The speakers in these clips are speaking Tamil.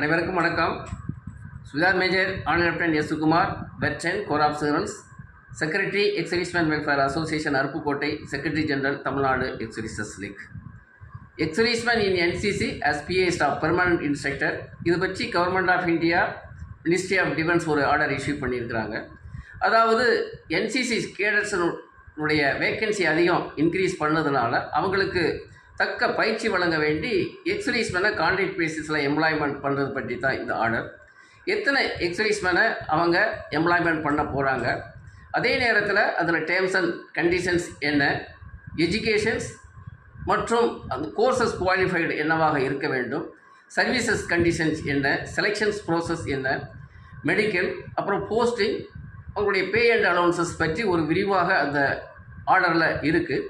அனைவருக்கும் வணக்கம். Sutar major and lieutenant S Sukumar veteran corps of signals secretary ex-servicemen welfare association Aruppukottai secretary general Tamil Nadu ex-services league. Ex-servicemen in NCC as PA staff permanent instructor இது பற்றி government of India ministry of defence ஒரு ஆர்டர் இஷ்யூ பண்ணியிருக்கிறாங்க. அதாவது என்சிசி கேடட்ஸனுடைய வேக்கன்சி அதிகம் இன்க்ரீஸ் பண்ணதுனால அவங்களுக்கு தக்க பயிற்சி வழங்க வேண்டி எக்ஸரிஸ்மேனை கான்ட்ராக்ட் பேசிஸில் எம்ப்ளாய்மெண்ட் பண்ணுறது பற்றி தான் இந்த ஆர்டர் எத்தனை எக்ஸரிஸ்மேனை அவங்க எம்ப்ளாய்மெண்ட் பண்ண போகிறாங்க அதே நேரத்தில் அதில் டேர்ம்ஸ் அண்ட் கண்டிஷன்ஸ் என்ன? எஜுகேஷன்ஸ் மற்றும் அந்த கோர்சஸ் குவாலிஃபைடு என்னவாக இருக்க வேண்டும்? சர்வீசஸ் கண்டிஷன்ஸ் என்ன? செலெக்ஷன்ஸ் ப்ரோசஸ் என்ன? மெடிக்கல் அப்புறம் போஸ்டிங் அவங்களுடைய பே அண்ட் அலவன்சஸ் பற்றி ஒரு விரிவாக அந்த ஆர்டரில் இருக்குது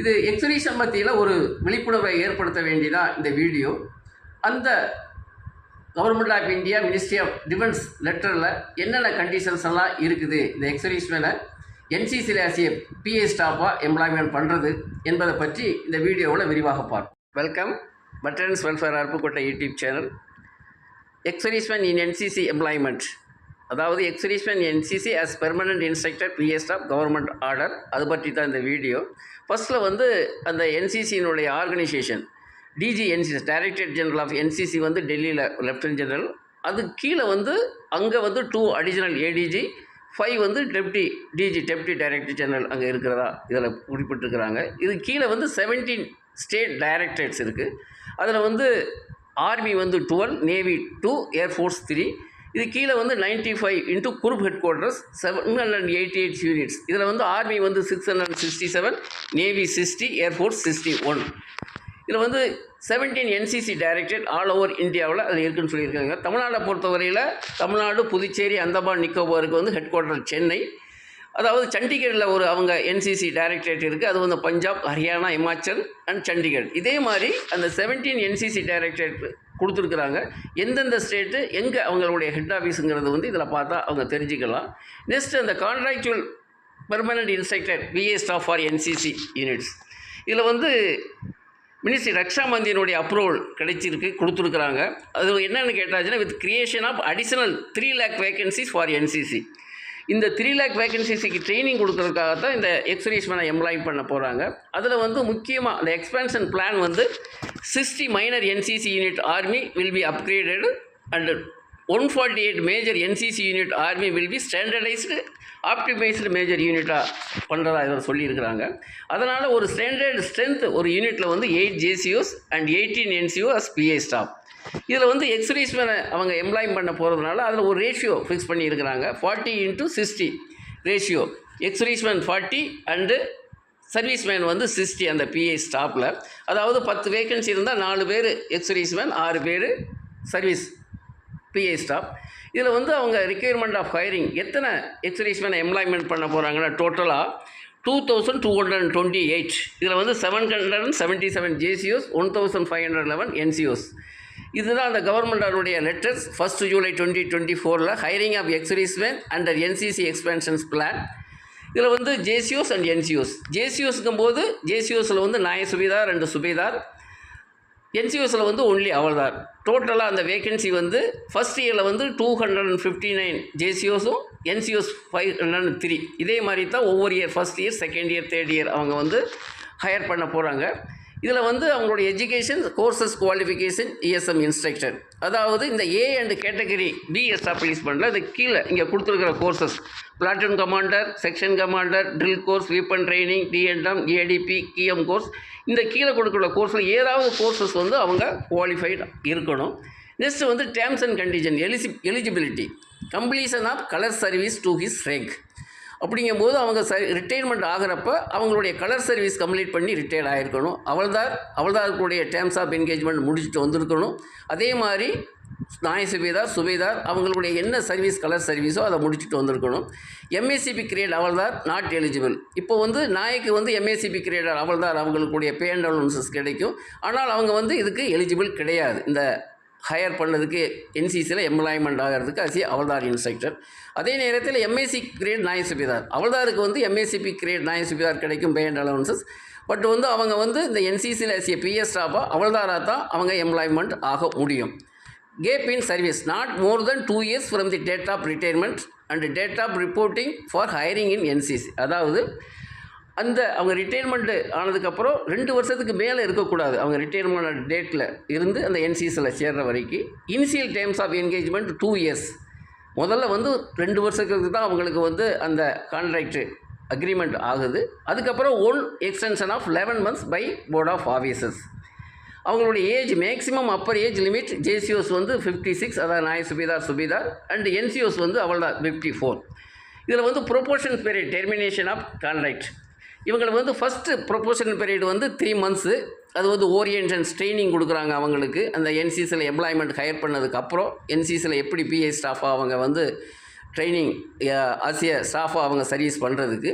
இது எக்ஸிபிஷன் மத்தியில் ஒரு விழிப்புணர்வை ஏற்படுத்த வேண்டியதான் இந்த வீடியோ. அந்த government of India ministry of defence லெட்டரில் என்னென்ன கண்டிஷன்ஸ் எல்லாம் இருக்குது? இந்த எக்ஸரிஸ்மேனை என்சிசியில் ஆசிய பிஏ ஸ்டாஃபாக எம்ப்ளாய்மெண்ட் பண்ணுறது என்பதை பற்றி இந்த வீடியோவில் விரிவாக பார்ப்போம். Welcome veterans welfare Aruppukottai YouTube channel ex-servicemen in NCC employment அதாவது ex-servicemen NCC as permanent instructor PA staff government order அது பற்றி தான் இந்த வீடியோ. ஃபஸ்ட்டில் வந்து அந்த என்சிசியினுடைய organisation DG NCC director general of NCC வந்து டெல்லியில் லெஃப்டினன்ட் ஜெனரல் அது கீழே வந்து அங்கே வந்து டூ அடிஷனல் ஏடிஜி ஃபைவ் வந்து deputy DG deputy director general அங்கே இருக்கிறதா இதில் குறிப்பிட்டிருக்கிறாங்க. இது கீழே வந்து செவன்டீன் ஸ்டேட் டைரக்டரேட்ஸ் இருக்குது அதில் வந்து ஆர்மி வந்து twelve navy two air force three இது கீழே வந்து ninety five into group headquarters seven hundred eighty eight units இதில் வந்து ஆர்மி வந்து six hundred sixty seven navy sixty air force sixty one இதில் வந்து seventeen NCC directorate all over இந்தியாவில் அது இருக்குன்னு சொல்லியிருக்காங்க. தமிழ்நாடை பொறுத்தவரையில் தமிழ்நாடு புதுச்சேரி அந்தமான் நிக்கோபாருக்கு வந்து ஹெட் குவார்ட்டர் சென்னை. அதாவது சண்டிகரில் ஒரு அவங்க என்சிசி டைரக்டரேட் இருக்குது அது வந்து பஞ்சாப் ஹரியானா இமாச்சல் அண்ட் சண்டிகர். இதே மாதிரி அந்த செவன்டீன் என்சிசி டைரக்டரேட் கொடுத்துருக்குறாங்க. எந்தெந்த ஸ்டேட்டு எங்கே அவங்களுடைய ஹெட் ஆஃபீஸுங்கிறது வந்து இதில் பார்த்தா அவங்க தெரிஞ்சுக்கலாம். நெக்ஸ்ட் அந்த contractual permanent instructor PA staff for NCC units இதில் வந்து மினிஸ்ட்ரி ரக்ஷா மந்தியனுடைய அப்ரூவல் கிடைச்சிருக்கு கொடுத்துருக்குறாங்க. அது என்னென்னு கேட்டாச்சுன்னா with creation of additional three lakh vacancies for NCC இந்த த்ரீ லேக் வேகன்சிஸுக்கு ட்ரைனிங் கொடுக்கறதுக்காக தான் இந்த எக்ஸரிஸ்மேனை எம்ப்ளாய் பண்ண போகிறாங்க அதில் வந்து முக்கியமாக அந்த எக்ஸ்பேன்ஷன் பிளான் வந்து sixty minor NCC unit army will be upgraded and one forty eight major NCC unit army will be standardised optimised major யூனிட்டாக பண்ணுறதா இதில் சொல்லியிருக்கிறாங்க. அதனால் ஒரு ஸ்டாண்டர்ட் ஸ்ட்ரென்த் ஒரு யூனிட்டில் வந்து eight ஜேசிஓஸ் and eighteen NCO as PA staff இதில் வந்து எக்ஸரிஸ்மேனை அவங்க எம்ப்ளாய் பண்ண போகிறதுனால அதில் ஒரு ரேஷியோ ஃபிக்ஸ் பண்ணியிருக்கிறாங்க. Forty into sixty ratio ex-servicemen forty and servicemen வந்து சிக்ஸ்டி அந்த பிஏ ஸ்டாப்பில் அதாவது பத்து வேகன்சி இருந்தால் நாலு பேர் எக்ஸரிஸ்மேன் ஆறு பேர் சர்வீஸ் பிஏ ஸ்டாப் இதில் வந்து அவங்க ரிக்யர்மெண்ட் ஆஃப் ஹைரிங் எத்தனை எக்ஸரிஸ்மேனை எம்ப்ளாய்மெண்ட் பண்ண போகிறாங்கன்னா டோட்டலாக two thousand two hundred and twenty eight இதில் வந்து seven hundred and seventy seven ஜேசிஓஸ் one thousand five hundred eleven NCOs இதுதான் அந்த கவர்மெண்டோடைய letters first July twenty twenty ஃபோரில் hiring of ex-servicemen under NCC expansions plan இதில் வந்து ஜேசியோஸ் அண்ட் என்சிஓஸ் ஜேசிஓஸ்க்கும் போது ஜேசியோஸில் வந்து நாய சுபேதார் ரெண்டு சுபேதார். என்சிஓஸில் வந்து ஒன்லி அவர்தார் டோட்டலாக அந்த வேகன்சி வந்து ஃபஸ்ட் இயரில் வந்து two hundred and fifty nine ஜேசிஓஸும் NCOs five hundred and three இதே மாதிரி தான் ஒவ்வொரு year first year second year third year அவங்க வந்து ஹையர் பண்ண போகிறாங்க இதில் வந்து அவங்களுடைய education courses qualification ESM instructor அதாவது இந்த ஏ அண்ட் கேட்டகரி பி எஸ்டாப்ளிஷ்மெண்ட்டில் இந்த கீழே இங்கே கொடுத்துருக்கிற courses platoon commander section commander drill course weapon training DNM ADP GM course இந்த கீழே கொடுக்குற கோர்ஸில் ஏதாவது கோர்சஸ் வந்து அவங்க குவாலிஃபைடு இருக்கணும். நெக்ஸ்ட்டு வந்து terms and condition எலிசி eligibility completion of colour service to his rank அப்படிங்கும்போது அவங்க ச ரிட்டைர்மெண்ட் ஆகிறப்ப அவங்களுடைய கலர் சர்வீஸ் கம்ப்ளீட் பண்ணி ரிட்டையர்ட் ஆகிருக்கணும் அவள்தார் அவள்தாருக்குடைய டேர்ம்ஸ் ஆஃப் என்கேஜ்மெண்ட் முடிச்சுட்டு வந்திருக்கணும். அதே மாதிரி நாய சுபேதார் சுபேதார் அவங்களுடைய என்ன சர்வீஸ் கலர் சர்வீஸோ அதை முடிச்சுட்டு வந்திருக்கணும். MACP grade havildar not eligible இப்போ வந்து நாய்க்கு வந்து எம்ஏசிபி கிரேடர் அவள்தார் அவங்களுடைய பே அண்ட் அலவன்சஸ் கிடைக்கும். ஆனால் அவங்க வந்து இதுக்கு எலிஜிபிள் கிடையாது. இந்த ஹையர் பண்ணதுக்கு என்சிசியில் எம்ப்ளாய்மெண்ட் ஆகிறதுக்கு அசி அவள்தார் இன்ஸ்ட்ரக்டர் அதே நேரத்தில் எம்ஏசி கிரேட் நாய சுபிதார். அவள்தாருக்கு வந்து எம்ஏசிபி கிரேட் நாய சுபிதார் கிடைக்கும் பே அண்ட் அலவன்சஸ் பட் வந்து அவங்க வந்து இந்த என்சிசியில் எஸ்ஏ பிஎஸ் ஸ்டாஃபாக அவள்தாராக தான் அவங்க எம்ப்ளாய்மெண்ட் ஆக முடியும். Gap in service not more than two years from the date of retirement and date of reporting for hiring in NCC அதாவது அந்த அவங்க ரிட்டையர்மெண்ட்டு ஆனதுக்கப்புறம் ரெண்டு வருஷத்துக்கு மேலே இருக்கக்கூடாது. அவங்க ரிட்டையர்மெண்ட் டேட்டில் இருந்து அந்த என்சிஎஸில் சேர்ற வரைக்கும் initial terms of engagement two years முதல்ல வந்து ரெண்டு வருஷத்துக்கு தான் அவங்களுக்கு வந்து அந்த கான்ட்ராக்டு அக்ரிமெண்ட் ஆகுது. அதுக்கப்புறம் one extension of eleven months by board of officers அவங்களுடைய age maximum upper age limit ஜேசிஓஸ் வந்து ஃபிஃப்டி சிக்ஸ் அதாவது நாய் சுபீதார் சுபீதார் அண்ட் என்சிஓஸ் வந்து அவளோட ஃபிஃப்டி ஃபோர் இதில் வந்து probation period termination of contract இவங்களுக்கு வந்து ஃபஸ்ட்டு ப்ரொபோஷன் பீரியட் வந்து த்ரீ மந்த்ஸு அது வந்து ஓரியன்ஷன்ஸ் ட்ரைனிங் கொடுக்குறாங்க அவங்களுக்கு. அந்த என்சிசியில் எம்ப்ளாய்மெண்ட் ஹையர் பண்ணதுக்கப்புறம் என்சிசியில் எப்படி பிஏ ஸ்டாஃபாக அவங்க வந்து ட்ரைனிங் ஆசிய ஸ்டாஃபாக அவங்க சர்வீஸ் பண்ணுறதுக்கு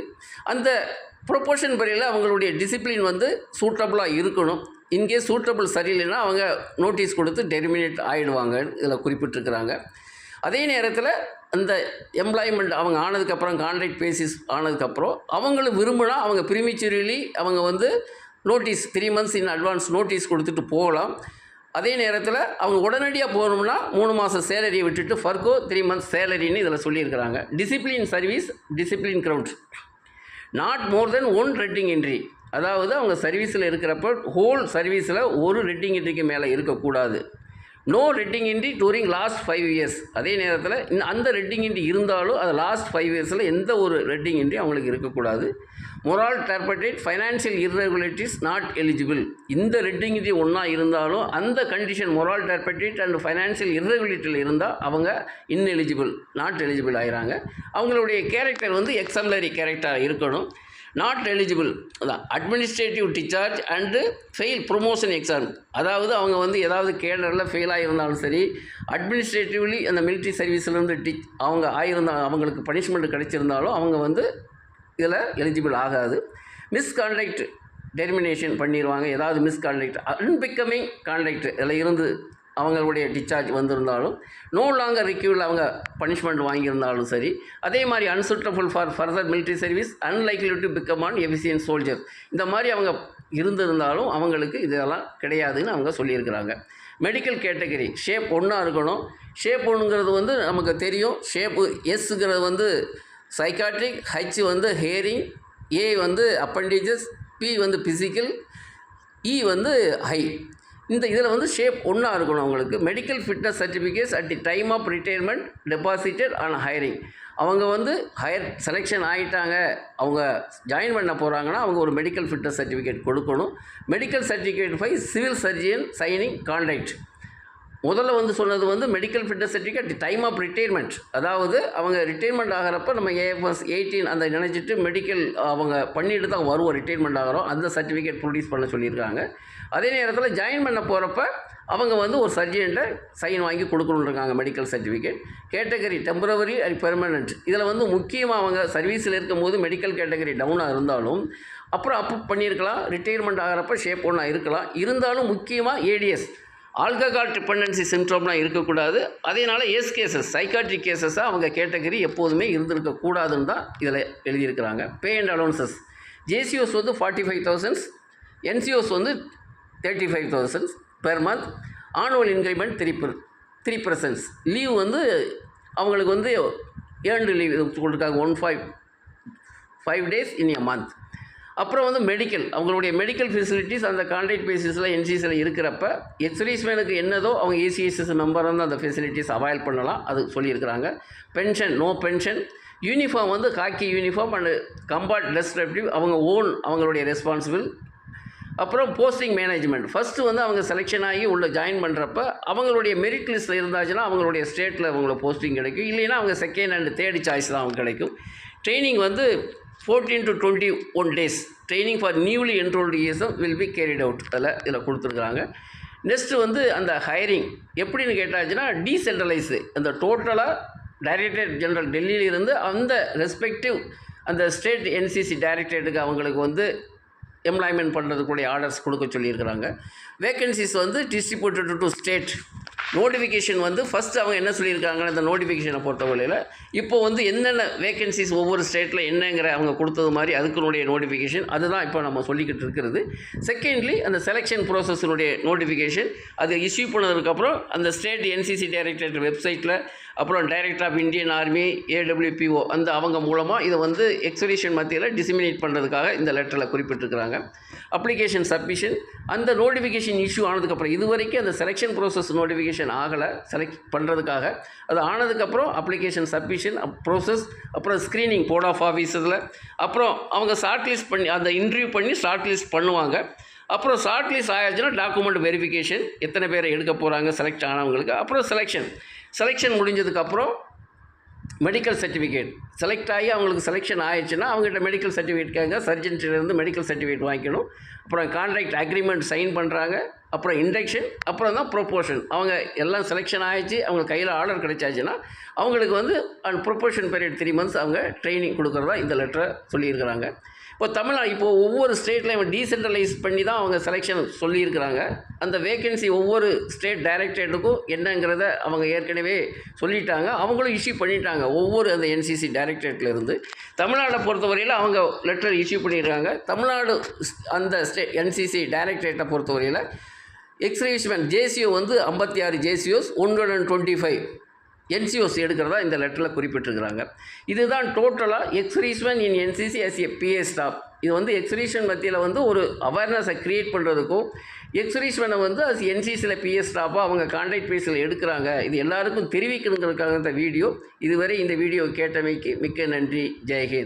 அந்த ப்ரொபோஷன் பீரியடில் அவங்களுடைய டிசிப்ளின் வந்து சூட்டபுளாக இருக்கணும். இன்கேஸ் சூட்டபிள் சரியில்லைன்னா அவங்க நோட்டீஸ் கொடுத்து டெர்மினேட் ஆகிடுவாங்க இதில் குறிப்பிட்டிருக்கிறாங்க. அதே நேரத்தில் அந்த எம்ப்ளாய்மெண்ட் அவங்க ஆனதுக்கப்புறம் கான்ட்ராக்ட் பேசிஸ் ஆனதுக்கப்புறம் அவங்களும் விரும்பினா அவங்க ப்ரிமிச்சுரலி அவங்க வந்து notice three months in advance notice கொடுத்துட்டு போகலாம். அதே நேரத்தில் அவங்க உடனடியாக போகணும்னா மூணு மாதம் சேலரியை விட்டுட்டு ஃபர்கோ த்ரீ மந்த்ஸ் சேலரின்னு இதில் சொல்லியிருக்கிறாங்க. Discipline service discipline ground not more than one red ink entry அதாவது அவங்க சர்வீஸில் இருக்கிறப்ப ஹோல் சர்வீஸில் ஒரு ரெட்டிங் என்ட்ரிக்கு மேலே இருக்கக்கூடாது. நோ ரெட்டிங் இன்றி டூரிங் லாஸ்ட் ஃபைவ் இயர்ஸ் அதே நேரத்தில் இந்த அந்த ரெட்டிங் இன்றி இருந்தாலும் அது லாஸ்ட் ஃபைவ் இயர்ஸில் எந்த ஒரு ரெட்டிங் இன்றி அவங்களுக்கு இருக்கக்கூடாது. Moral turpitude financial irregularities not eligible இந்த ரெட்டிங் இன்றி ஒன்றா இருந்தாலும் அந்த condition moral turpitude and financial இர்ரெகுலேட்டில் இருந்தால் அவங்க இன்எலிஜிபிள் நாட் எலிஜிபிள் ஆகிறாங்க அவங்களுடைய கேரக்டர் வந்து எக்ஸம்லரி கேரக்டராக இருக்கணும். நாட் எலிஜிபிள் அதான் administrative discharge and fail promotion exam அதாவது அவங்க வந்து ஏதாவது கேடரில் ஃபெயில் ஆகியிருந்தாலும் சரி அட்மினிஸ்ட்ரேட்டிவ்லி அந்த மிலிட்ரி சர்வீஸ்லேருந்து டிச் அவங்க ஆகியிருந்தா அவங்களுக்கு பனிஷ்மெண்ட் கிடைச்சிருந்தாலும் அவங்க வந்து இதில் எலிஜிபிள் ஆகாது. மிஸ்கான்டக்ட் டெர்மினேஷன் பண்ணிடுவாங்க ஏதாவது மிஸ்கான்டக்ட் அன்பிக்கமிங் கான்டக்ட் இதில் இருந்து அவங்களுடைய டிஸ்சார்ஜ் வந்திருந்தாலும் நோ லாங்கர் ரிக்யூவில் அவங்க பனிஷ்மெண்ட் வாங்கியிருந்தாலும் சரி அதே மாதிரி unsuitable for further military service unlikely to become an efficient soldier இந்த மாதிரி அவங்க இருந்திருந்தாலும் அவங்களுக்கு இதெல்லாம் கிடையாதுன்னு அவங்க சொல்லியிருக்கிறாங்க. மெடிக்கல் கேட்டகரி ஷேப் ஒன்றா இருக்கணும். ஷேப் ஒன்றுங்கிறது வந்து நமக்கு தெரியும். ஷேப்பு எஸ்ஸுங்கிறது வந்து சைக்காட்ரிக் ஹச் வந்து ஹேரிங் ஏ வந்து அப்பண்டிஜஸ் பி வந்து பிசிக்கல் இ e வந்து ஹை இந்த இதில் வந்து ஷேப் ஒன்றா இருக்கணும் அவங்களுக்கு. Medical fitness certificates at the time of retirement deposited on hiring அவங்க வந்து ஹையர் செலெக்ஷன் ஆகிட்டாங்க அவங்க ஜாயின் பண்ண போகிறாங்கன்னா அவங்க ஒரு மெடிக்கல் ஃபிட்னஸ் சர்டிஃபிகேட் கொடுக்கணும். Medical certificate by civil surgeon signing contract முதல்ல வந்து சொன்னது வந்து medical fitness certificate time of retirement அதாவது அவங்க ரிட்டையர்மெண்ட் ஆகிறப்ப நம்ம ஏஎஃப்எஸ் எயிட்டீன் அந்த நினச்சிட்டு மெடிக்கல் அவங்க பண்ணிட்டு தான் வருவோம் ரிட்டையர்மெண்ட் ஆகிறோம். அந்த சர்டிஃபிகேட் ப்ரொடியூஸ் பண்ண சொல்லியிருக்காங்க. அதே நேரத்தில் ஜாயின் பண்ண போகிறப்ப அவங்க வந்து ஒரு சர்ஜன்ட்ட சைன் வாங்கி கொடுக்கணுன்ருக்காங்க medical certificate category temporary and permanent இதில் வந்து முக்கியமாக அவங்க சர்வீஸில் இருக்கும்போது மெடிக்கல் கேட்டகரி டவுனாக இருந்தாலும் அப்புறம் அப் பண்ணியிருக்கலாம் ரிட்டையர்மெண்ட் ஆகிறப்ப ஷேப் ஒன்றா இருக்கலாம். இருந்தாலும் முக்கியமாக ஏடிஎஸ் ஆல்கஹால் டிபெண்டன்சி சிம்ட்ரம்லாம் இருக்கக்கூடாது. அதேனால எஸ் கேசஸ் சைக்காட்ரிக் கேசஸாக அவங்க கேட்டகரி எப்போதுமே இருந்திருக்கக்கூடாதுன்னு தான் இதில் எழுதியிருக்கிறாங்க. Pay and அலோன்சஸ். ஜேசிஓஸ் வந்து ஃபார்ட்டி ஃபைவ் தௌசண்ட்ஸ் என்சிஓஸ் வந்து thirty five thousands per month annual increment three three percents leave வந்து அவங்களுக்கு வந்து ஏர்ன்டு லீவ் கொடுத்துருக்காங்க one five five days in a month அப்புறம் வந்து மெடிக்கல் அவங்களுடைய மெடிக்கல் ஃபெசிலிட்டிஸ் அந்த கான்ட்ராக்ட் பேசிஸில் என்சிசியில் இருக்கிறப்ப எக்ஸ்ரீஸ்மேனுக்கு என்னதோ அவங்க ஏசிஎஸ்எஸ் மெம்பர் வந்து அந்த ஃபெசிலிட்டிஸ் அவாய்ட் பண்ணலாம். அது சொல்லியிருக்கிறாங்க. பென்ஷன் நோ பென்ஷன் யூனிஃபார்ம் வந்து காக்கி யூனிஃபார்ம் அண்டு கம்பார்ட் டெஸ்கிரிப்டிவ் அவங்க ஓன் அவங்களுடைய ரெஸ்பான்சிபிள் அப்புறம் போஸ்டிங் மேனேஜ்மெண்ட் ஃபஸ்ட்டு வந்து அவங்க செலெக்ஷன் ஆகி உள்ளே ஜாயின் பண்ணுறப்ப அவங்களுடைய மெரிட் லிஸ்ட்டில் இருந்தாச்சுன்னா அவங்களுடைய ஸ்டேட்டில் அவங்கள போஸ்டிங் கிடைக்கும். இல்லைன்னா அவங்க செகண்ட் அண்ட் தேர்ட் சாய்ஸ் தான் அவங்க கிடைக்கும். ட்ரைனிங் வந்து fourteen to twenty one days training for newly enrolled இயர்ஸும் will be carried out அதில் இதில் கொடுத்துருக்குறாங்க. நெக்ஸ்ட்டு வந்து அந்த ஹையரிங் எப்படின்னு கேட்டாச்சுன்னா டீசென்ட்ரலைஸு அந்த டோட்டலாக டைரக்டரேட் ஜெனரல் டெல்லியிலிருந்து அந்த ரெஸ்பெக்டிவ் அந்த ஸ்டேட் என்சிசி டைரக்டரேட்டுக்கு அவங்களுக்கு வந்து எம்ப்ளாய்மெண்ட் பண்ணுறதுக்குடைய ஆர்டர்ஸ் கொடுக்க சொல்லியிருக்கிறாங்க. வேகன்சிஸ் வந்து டிஸ்ட்ரிபியூட்டட் டு ஸ்டேட் நோட்டிஃபிகேஷன் வந்து ஃபஸ்ட்டு அவங்க என்ன சொல்லியிருக்காங்க அந்த நோட்டிஃபிகேஷனை பொறுத்தவரையில் இப்போ வந்து என்னென்ன வேகன்சிஸ் ஒவ்வொரு ஸ்டேட்டில் என்னங்கிற அவங்க கொடுத்தது மாதிரி அதுக்குனுடைய நோட்டிஃபிகேஷன் அதுதான் இப்போ நம்ம சொல்லிக்கிட்டு இருக்கிறது. செகண்ட்லி அந்த செலெக்ஷன் ப்ராசஸினுடைய நோட்டிஃபிகேஷன் அது இஷ்யூ பண்ணதுக்கப்புறம் அந்த ஸ்டேட் என்சிசி டைரக்டரேட் வெப்சைட்டில் அப்புறம் director of Indian army AWPO அந்த அவங்க மூலமாக இதை வந்து எக்ஸிபிஷன் மத்தியில் டிசிமினேட் பண்ணுறதுக்காக இந்த லெட்டரில் குறிப்பிட்டிருக்கிறாங்க. அப்ளிகேஷன் சப்மிஷன் அந்த நோட்டிஃபிகேஷன் இஷ்யூ ஆனதுக்கப்புறம் இது வரைக்கும் அந்த செலெக்ஷன் ப்ரோசஸ் நோட்டிஃபிகேஷன் ஆகலை செலக்ட் பண்ணுறதுக்காக அது ஆனதுக்கப்புறம் அப்ளிகேஷன் சப்மிஷன் ப்ரோசஸ் அப்புறம் ஸ்க்ரீனிங் போர்ட் ஆஃப் ஆஃபீஸில் அப்புறம் அவங்க ஷார்ட் லிஸ்ட் பண்ணி அந்த இன்டர்வியூ பண்ணி ஷார்ட் லிஸ்ட் பண்ணுவாங்க. அப்புறம் ஷார்ட் லிஸ்ட் ஆயாச்சுன்னா டாக்குமெண்ட் வெரிஃபிகேஷன் எத்தனை பேரை எடுக்க போகிறாங்க செலக்ட் ஆனவங்களுக்கு. அப்புறம் செலெக்ஷன் செலெக்ஷன் முடிஞ்சதுக்கப்புறம் மெடிக்கல் சர்டிஃபிகேட் செலக்ட் ஆகி அவங்களுக்கு செலெக்ஷன் ஆயிடுச்சுன்னா அவங்ககிட்ட மெடிக்கல் சர்டிஃபிகேட் கேட்க சர்ஜன்ட்டிலேருந்து மெடிக்கல் சர்டிஃபிகேட் வாங்கிக்கணும். அப்புறம் கான்ட்ராக்ட் அக்ரிமெண்ட் சைன் பண்ணுறாங்க அப்புறம் இண்டக்ஷன் அப்புறம் தான் ப்ரொப்போர்ஷன் அவங்க எல்லாம் செலெக்ஷன் ஆகிடுச்சு அவங்க கையில் ஆர்டர் கிடைச்சாச்சுன்னா அவங்களுக்கு வந்து and probation period three months அவங்க ட்ரைனிங் கொடுக்குறதா இந்த லெட்டரை சொல்லியிருக்கிறாங்க. இப்போ தமிழ்நாடு இப்போது ஒவ்வொரு ஸ்டேட்லையும் டீசென்ட்ரலைஸ் பண்ணி தான் அவங்க செலெக்ஷன் சொல்லியிருக்கிறாங்க. அந்த வேகன்சி ஒவ்வொரு ஸ்டேட் டைரக்டரேட்டுக்கும் என்னங்கிறத அவங்க ஏற்கனவே சொல்லிட்டாங்க. அவங்களும் இஷ்யூ பண்ணிட்டாங்க ஒவ்வொரு அந்த என்சிசி டைரக்டரேட்லேருந்து தமிழ்நாட்டை பொறுத்தவரையில் அவங்க லெட்டர் இஷ்யூ பண்ணியிருக்காங்க. தமிழ்நாடு ஸ்- அந்த ஸ்டே என்சிசி டைரக்டரேட்டை பொறுத்தவரையில் எக்ஸ்ரேஷ்மேன் ஜேசிஓ வந்து ஐம்பத்தி ஆறு ஜேசிஓஸ் one hundred twenty five NCOs எடுக்கிறதா இந்த லெட்டரில் குறிப்பிட்டிருக்கிறாங்க. இதுதான் டோட்டலாக எக்ஸ்ரீஸ்மெண்ட் in NCC S A PA staff இது வந்து எக்ஸ்ரீஷன் மத்தியில் வந்து ஒரு அவேர்னஸை க்ரியேட் பண்ணுறதுக்கும் எக்ஸ்ரீஷ்மனை வந்து அது என்சிசியில் பிஎஸ் ஸ்டாஃபாக அவங்க கான்டாக்ட் பேஸில் எடுக்கிறாங்க. இது எல்லாருக்கும் தெரிவிக்கணுங்கிறதுக்காக இந்த வீடியோ. இதுவரை இந்த வீடியோ கேட்டமைக்கு மிக்க நன்றி. ஜெயஹிந்த்